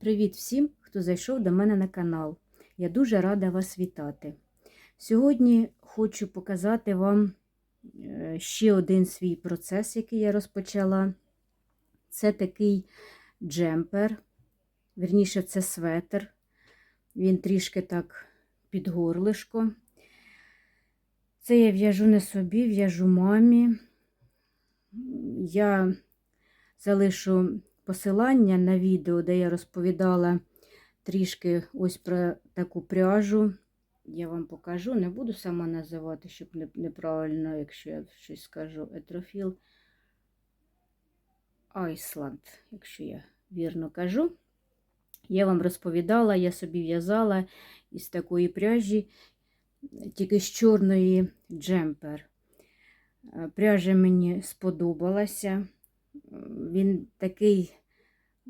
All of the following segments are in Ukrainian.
Привіт всім, хто зайшов до мене на канал. Я дуже рада вас вітати. Сьогодні хочу показати вам е, ще один свій процес, який я розпочала. Це такий джемпер, верніше, це светр. Він трішки так під горлишко. Це я в'яжу не собі, в'яжу мамі. Я залишу посилання на відео, де я розповідала трішки ось про таку пряжу. Я вам покажу, не буду сама називати, щоб неправильно, якщо я щось скажу, етрофіл Айсланд, якщо я вірно кажу. Я вам розповідала, я собі в'язала із такої пряжі, тільки з чорної джемпер. Е, Пряжа мені сподобалася. Він такий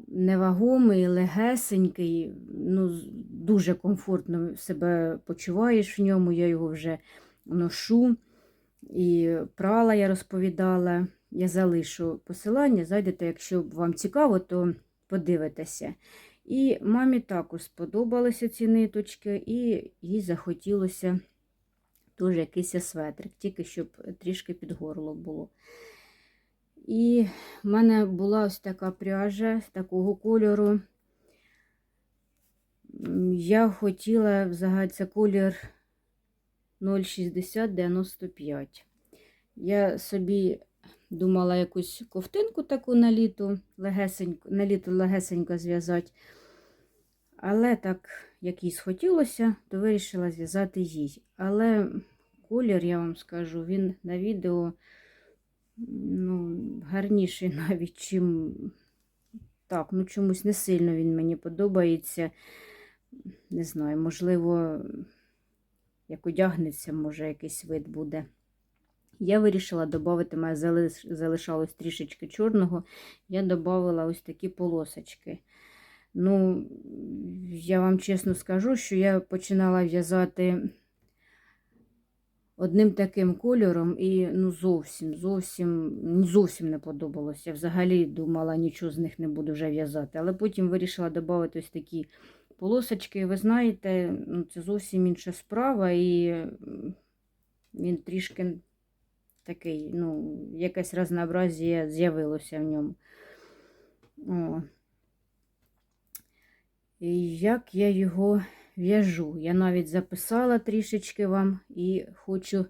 невагомий, легесенький, ну, дуже комфортно себе почуваєш в ньому. Я його вже ношу. І прала я розповідала. Я залишу посилання, зайдете, якщо вам цікаво, то подивитеся. І мамі також сподобалися ці ниточки, і їй захотілося теж якийсь светрик, тільки щоб трішки під горло було. І в мене була ось така пряжа з такого кольору. Я хотіла взагалі це колір 06095. Я собі думала якусь ковтинку таку на літо, легесенько, на літо легесенько зв'язати. Але так, як їй схотілося, то вирішила зв'язати їй. Але колір, я вам скажу, він на відео ну, гарніший навіть, чим так, ну чомусь не сильно він мені подобається. Не знаю, можливо, як одягнеться, може, якийсь вид буде. Я вирішила додати, мене залишалось трішечки чорного, я додала ось такі полосочки. Ну, я вам чесно скажу, що я починала в'язати одним таким кольором і ну зовсім, зовсім, зовсім не подобалося. Я взагалі думала, нічого з них не буду вже в'язати. Але потім вирішила додати ось такі полосочки. Ви знаєте, ну, це зовсім інша справа, і він трішки такий, ну, якесь разнообразія з'явилося в ньому. О. І як я його в'яжу. Я навіть записала трішечки вам і хочу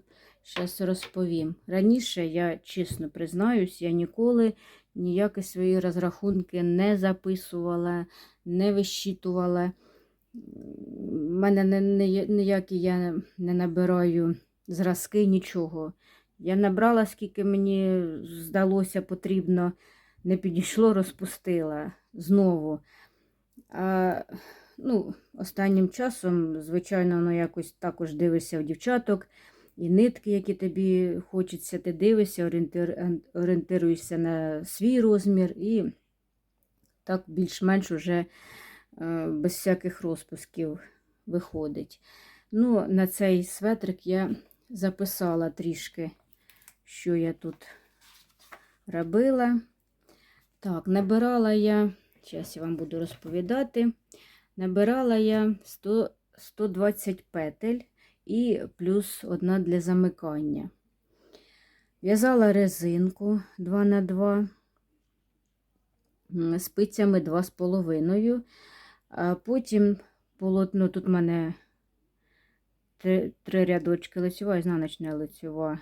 зараз розповім. Раніше, я чесно признаюсь, я ніколи ніякі свої розрахунки не записувала, не вищитувала. У мене не- не- ніякі я не набираю зразки, нічого. Я набрала, скільки мені здалося потрібно, не підійшло, розпустила знову. А, ну, останнім часом, звичайно, воно якось також дивишся в дівчаток, і нитки, які тобі хочеться, ти дивишся, орієнтир, орієнтируєшся на свій розмір, і так більш-менш уже е, без всяких розпусків виходить. Ну, на цей светрик я записала трішки, що я тут робила. Так, набирала я, зараз я вам буду розповідати. Набирала я 100, 120 петель і плюс одна для замикання. В'язала резинку 2 на 2 спицями 2,5. А потім полотно, тут в мене три, три рядочки лицьова, ізнаночна лицьова,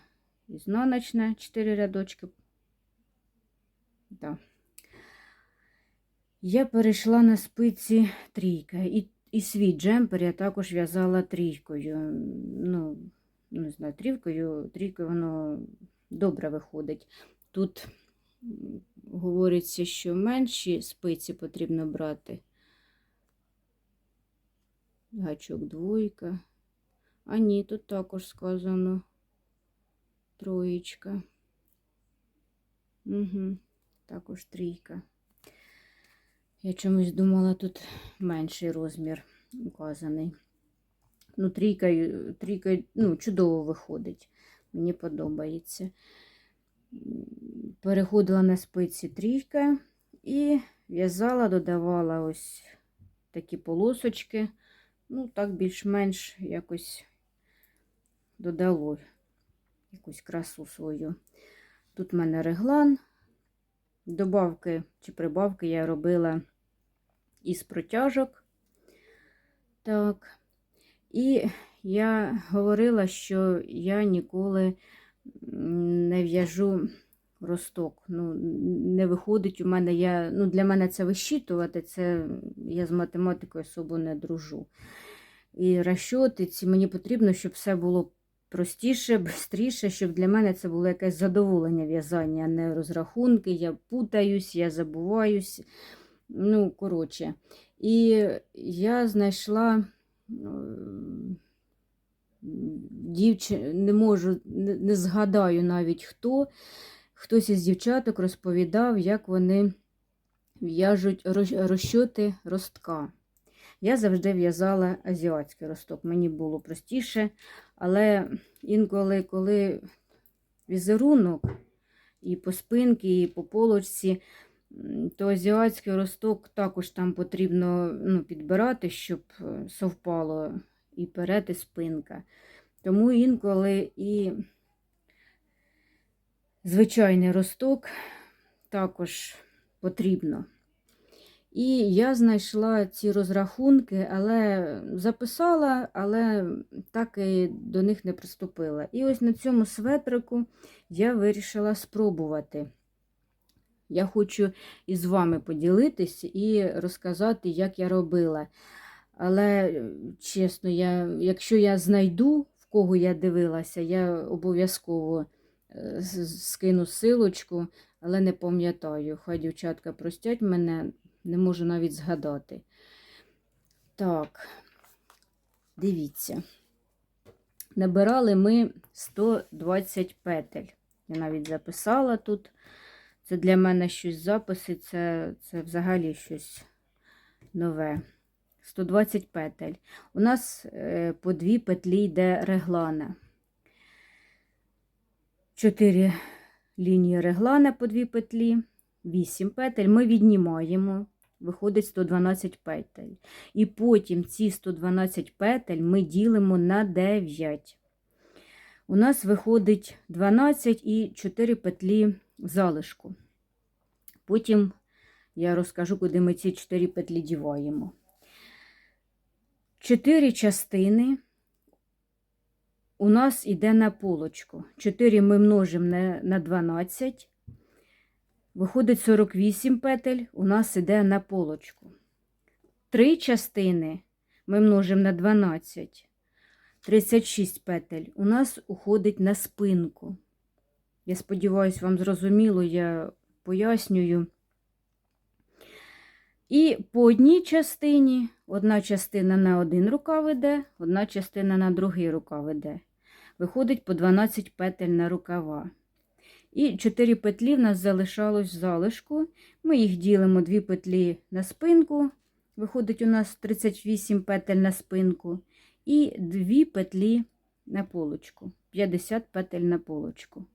ізнаночна, 4 рядочки. Да. Я перейшла на спиці трійка. І, і свій джемпер я також в'язала трійкою. Ну, не знаю, трійкою, трійкою воно добре виходить. Тут говориться, що менші спиці потрібно брати. Гачок двойка. А ні, тут також сказано троєчка. Угу, також трійка. Я чомусь думала, тут менший розмір указаний. Ну, трійка, трійка ну, чудово виходить. Мені подобається. Переходила на спиці трійка і в'язала, додавала ось такі полосочки. Ну, так більш-менш якось додало якусь красу свою. Тут в мене реглан. Добавки чи прибавки я робила із протяжок. Так. І я говорила, що я ніколи не в'яжу росток. Ну, не виходить у мене, я, ну, для мене це вищитувати, це я з математикою особо не дружу. І розчоти ці мені потрібно, щоб все було простіше, швидше, щоб для мене це було якесь задоволення в'язання, а не розрахунки. Я путаюсь, я забуваюсь. Ну, коротше. І я знайшла дівчину, не можу, не згадаю навіть хто. Хтось із дівчаток розповідав, як вони в'яжуть розчоти ростка. Я завжди в'язала азіатський росток, мені було простіше, але інколи, коли візерунок і по спинці, і по полочці, то азіатський росток також там потрібно ну, підбирати, щоб е, совпало і перед, і спинка. Тому інколи і звичайний росток також потрібно. І я знайшла ці розрахунки, але записала, але так і до них не приступила. І ось на цьому светрику я вирішила спробувати. Я хочу із вами поділитись і розказати, як я робила. Але, чесно, я, якщо я знайду, в кого я дивилася, я обов'язково е, скину силочку, але не пам'ятаю. Хай дівчатка простять мене, не можу навіть згадати. Так, дивіться. Набирали ми 120 петель. Я навіть записала тут. Це для мене щось записи, це, це взагалі щось нове. 120 петель. У нас е, по дві петлі йде реглана. 4 лінії реглана по дві петлі, 8 петель. Ми віднімаємо, виходить 112 петель. І потім ці 112 петель ми ділимо на 9. У нас виходить 12 і 4 петлі залишку. Потім я розкажу, куди ми ці 4 петлі діваємо. Чотири частини у нас йде на полочку. 4 ми множимо на 12. Виходить 48 петель, у нас йде на полочку. Три частини ми множимо на 12. 36 петель у нас уходить на спинку. Я сподіваюся, вам зрозуміло, я пояснюю. І по одній частині, одна частина на один рукав іде, одна частина на другий рукав іде. Виходить по 12 петель на рукава. І 4 петлі в нас залишалось залишку. Ми їх ділимо 2 петлі на спинку. Виходить у нас 38 петель на спинку. І 2 петлі на полочку. 50 петель на полочку.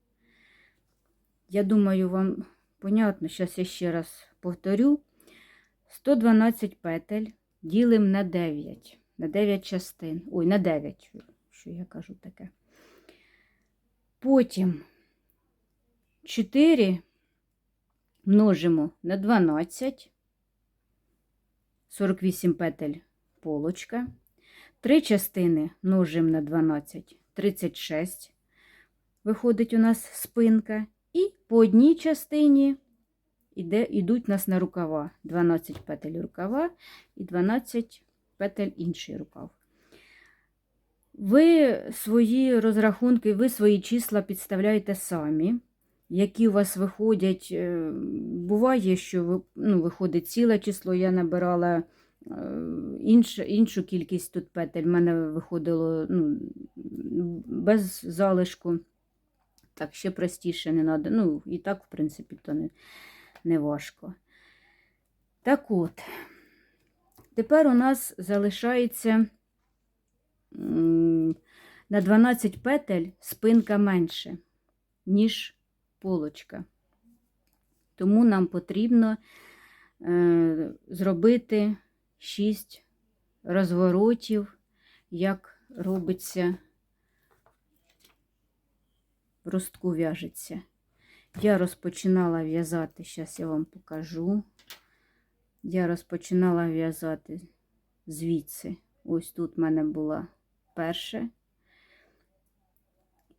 Я думаю, вам понятно, зараз я ще раз повторю. 112 петель ділимо на 9, на 9 частин. Ой, на 9, що я кажу таке. Потім 4 множимо на 12, 48 петель полочка. 3 частини множимо на 12, 36. Виходить у нас спинка. І по одній частині іде, ідуть у нас на рукава. 12 петель рукава і 12 петель інший рукав. Ви свої розрахунки, ви свої числа підставляєте самі, які у вас виходять. е, Буває, що ну, виходить ціле число, я набирала е, інш, іншу кількість тут петель. В мене виходило ну, без залишку. Так, ще простіше не треба. Ну, і так, в принципі, то не, не важко. Так от, тепер у нас залишається на 12 петель спинка менше, ніж полочка. Тому нам потрібно е, зробити 6 розворотів, як робиться в ростку в'яжеться. Я розпочинала в'язати, зараз я вам покажу. Я розпочинала в'язати звідси. Ось тут в мене була перша.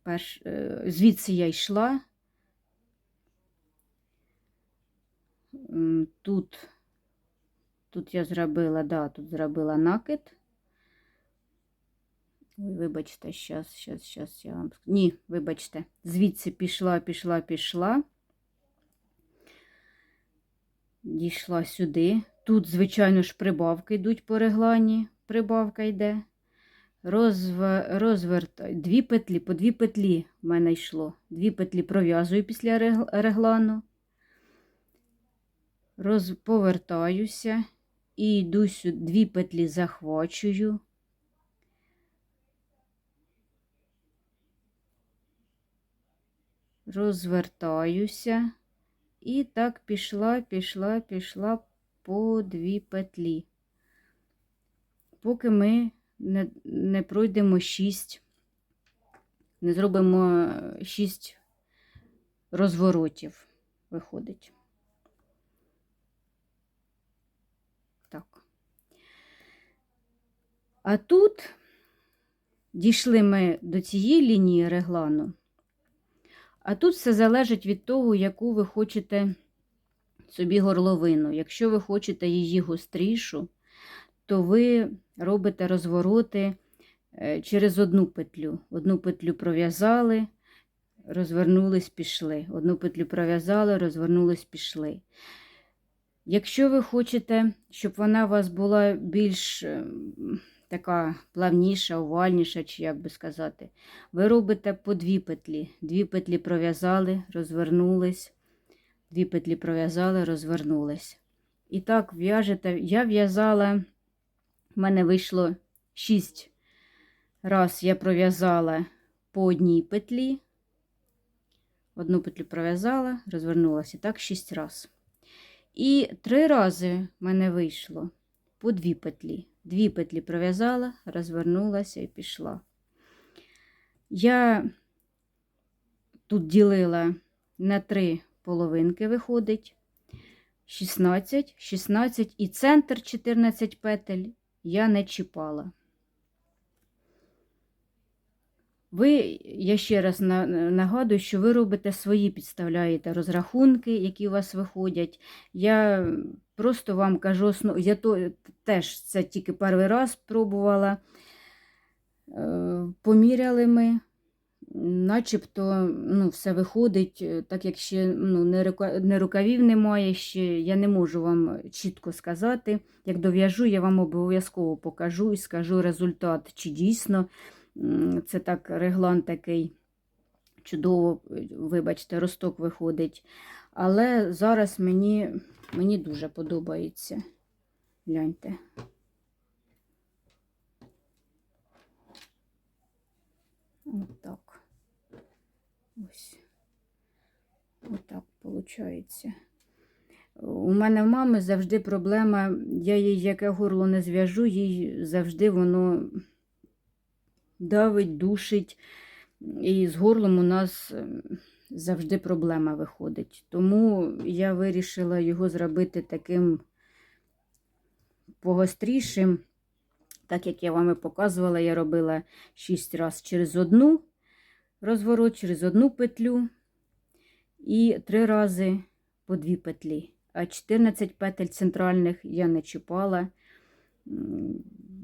Перш, е, звідси я йшла. Тут, тут я зробила, да, тут зробила накид. Ой, вибачте, щас, щас, щас я вам. Ні, вибачте, звідси пішла, пішла, пішла. Дійшла сюди. Тут, звичайно ж, прибавки йдуть по реглані. Прибавка йде. Розв... Розвертай. Дві петлі, по дві петлі в мене йшло. Дві петлі пров'язую після рег- реглану. Роз... Повертаюся і йду сюди, дві петлі захвачую. Розвертаюся. І так пішла, пішла, пішла по дві петлі. Поки ми не, не пройдемо шість, не зробимо шість розворотів, виходить. Так. А тут дійшли ми до цієї лінії реглану. А тут все залежить від того, яку ви хочете собі горловину. Якщо ви хочете її гострішу, то ви робите розвороти е, через одну петлю. Одну петлю пров'язали, розвернулись, пішли. Одну петлю пров'язали, розвернулись, пішли. Якщо ви хочете, щоб вона у вас була більш ем, така плавніша, овальніша, чи як би сказати, ви робите по дві петлі. Дві петлі пров'язали, розвернулись, дві петлі пров'язали, розвернулись. І так в'яжете. Я в'язала, в мене вийшло 6 раз я пров'язала по одній петлі. Одну петлю пров'язала, розвернулася. І так 6 раз. І три рази в мене вийшло по дві петлі. Дві петлі пров'язала, розвернулася і пішла. Я тут ділила на три половинки, виходить 16, 16 і центр 14 петель я не чіпала. Ви, я ще раз на- нагадую, що ви робите свої, підставляєте розрахунки, які у вас виходять. Я просто вам кажу, я то, теж це тільки перший раз пробувала. Е, Поміряли ми, начебто ну, все виходить, е, так як ще ну, не, рука- не рукавів немає, ще я не можу вам чітко сказати. Як дов'яжу, я вам обов'язково покажу і скажу результат, чи дійсно це так реглан такий чудово, е, вибачте, росток виходить. Але зараз мені, мені дуже подобається. Гляньте. Отак. Ось. Отак виходить. У мене в мами завжди проблема, я їй яке горло не зв'яжу, їй завжди воно давить, душить. І з горлом у нас ем, завжди проблема виходить. Тому я вирішила його зробити таким погострішим. Так як я вам і показувала, я робила 6 разів через одну розворот, через одну петлю і 3 рази по 2 петлі. А 14 петель центральних я не чіпала,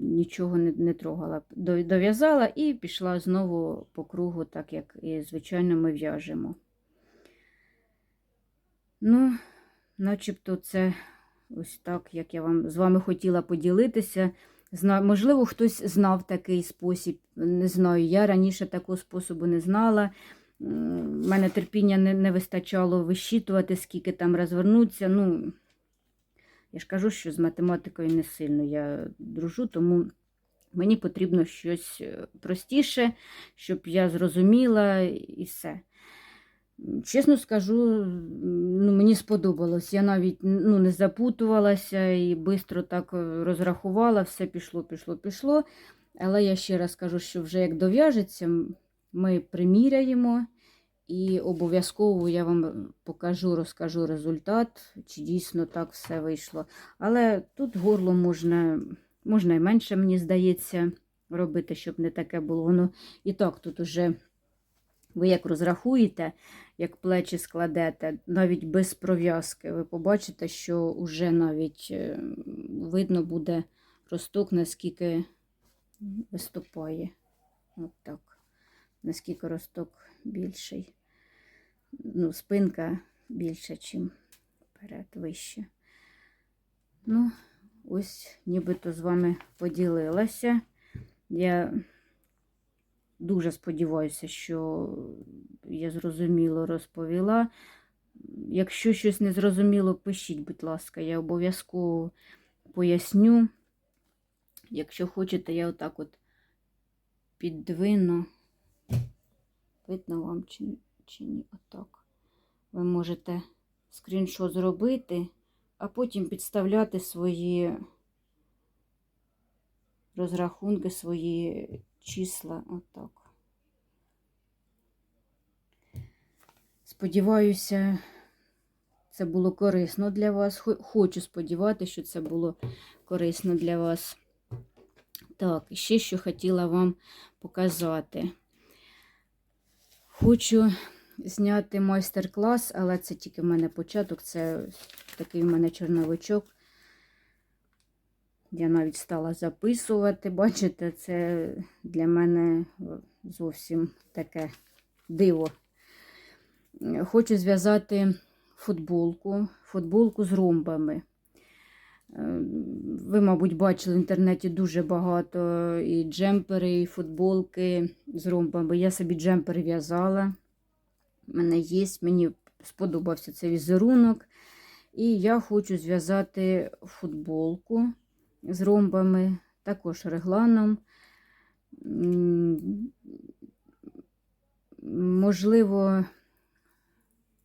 нічого не, не трогала. Дов'язала і пішла знову по кругу, так як і звичайно ми в'яжемо. Ну, начебто це ось так, як я вам з вами хотіла поділитися. Зна... Можливо, хтось знав такий спосіб, не знаю. Я раніше такого способу не знала. У мене терпіння не, не вистачало вищитувати, скільки там розвернуться. Ну, я ж кажу, що з математикою не сильно я дружу, тому мені потрібно щось е, простіше, щоб я зрозуміла і все. Чесно скажу, ну, мені сподобалось. Я навіть ну, не запутувалася і швидко так е, розрахувала, все пішло, пішло, пішло. Але я ще раз кажу, що вже як дов'яжеться, ми приміряємо і обов'язково я вам покажу, розкажу результат, чи дійсно так все вийшло. Але тут горло можна, можна і менше, мені здається, робити, щоб не таке було. Воно і так тут уже. Ви як розрахуєте, як плечі складете, навіть без пров'язки, ви побачите, що вже навіть е, видно буде росток, наскільки виступає. От так. Наскільки росток більший. Ну, спинка більша, чим вперед, вище. Ну, ось нібито з вами поділилася. Я Дуже сподіваюся, що я зрозуміло розповіла. Якщо щось не зрозуміло, пишіть, будь ласка, я обов'язково поясню. Якщо хочете, я отак от піддвину. Видно вам чи, чи? Отак. Ви можете скріншот зробити, а потім підставляти свої розрахунки, свої числа отак. Сподіваюся, це було корисно для вас. Хочу сподіватися, що це було корисно для вас. Так, і ще що хотіла вам показати. Хочу зняти майстер-клас, але це тільки в мене початок, це такий в мене чорновичок. Я навіть стала записувати. Бачите, це для мене зовсім таке диво. Хочу зв'язати футболку, футболку з ромбами. Е, Ви, мабуть, бачили в інтернеті дуже багато і джемпери, і футболки з ромбами. Я собі джемпери в'язала. Мене є, мені сподобався цей візерунок. І я хочу зв'язати футболку з ромбами, також регланом. Можливо,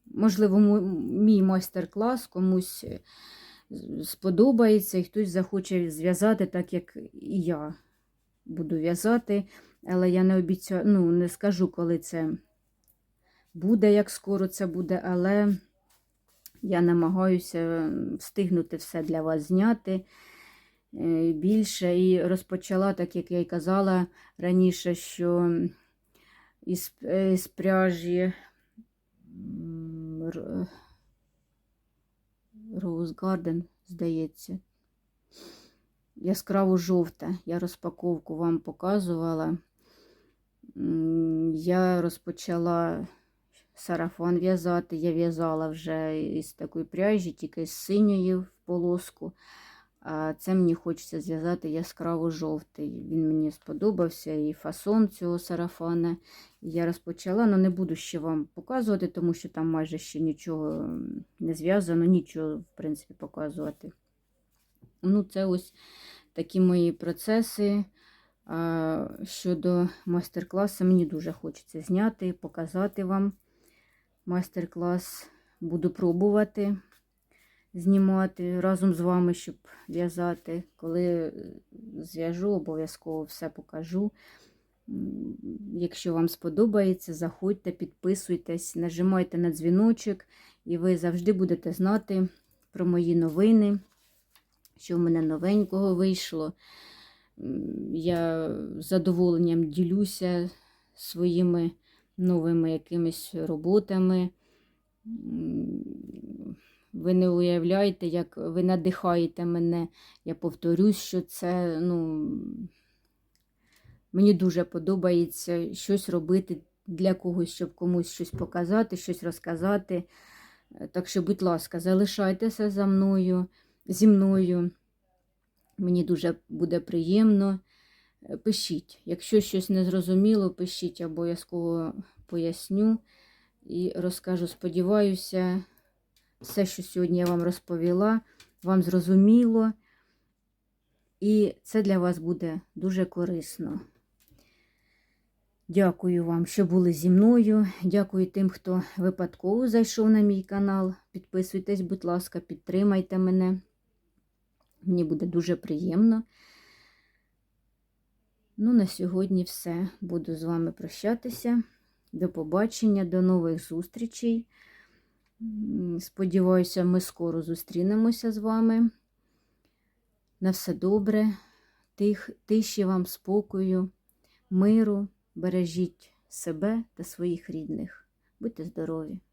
можливо, мій майстер-клас комусь е, сподобається і хтось захоче зв'язати так, як і я буду в'язати. Але я не обіцяю, ну, не скажу, коли це буде, як скоро це буде, але я намагаюся встигнути все для вас зняти е, більше. І розпочала, так як я й казала раніше, що із, е, із пряжі м, Rose Garden, здається. Яскраво жовта. Я розпаковку вам показувала. Я розпочала сарафан в'язати. Я в'язала вже із такої пряжі, тільки з синьої в полоску. А це мені хочеться зв'язати яскраво жовтий. Він мені сподобався і фасон цього сарафана. Я розпочала, але не буду ще вам показувати, тому що там майже ще нічого не зв'язано, нічого, в принципі, показувати. Ну, це ось такі мої процеси. Щодо майстер-класу, мені дуже хочеться зняти, показати вам майстер-клас. Буду пробувати знімати разом з вами, щоб в'язати. Коли е, зв'яжу, обов'язково все покажу. Якщо вам сподобається, заходьте, підписуйтесь, нажимайте на дзвіночок, і ви завжди будете знати про мої новини, що в мене новенького вийшло. Я з задоволенням ділюся своїми новими якимись роботами. Ви не уявляєте, як ви надихаєте мене. Я повторюсь, що це, ну, мені дуже подобається щось робити для когось, щоб комусь щось показати, щось розказати. Так що, будь ласка, залишайтеся за мною, зі мною. Мені дуже буде приємно. Пишіть, якщо щось не зрозуміло, пишіть, обов'язково поясню і розкажу. Сподіваюся, все, що сьогодні я вам розповіла, вам зрозуміло, і це для вас буде дуже корисно. Дякую вам, що були зі мною. Дякую тим, хто випадково зайшов на мій канал. Підписуйтесь, будь ласка, підтримайте мене. Мені буде дуже приємно. Ну, на сьогодні все. Буду з вами прощатися. До побачення, до нових зустрічей. Сподіваюся, ми скоро зустрінемося з вами. На все добре, тих, тиші вам спокою, миру, бережіть себе та своїх рідних. Будьте здорові!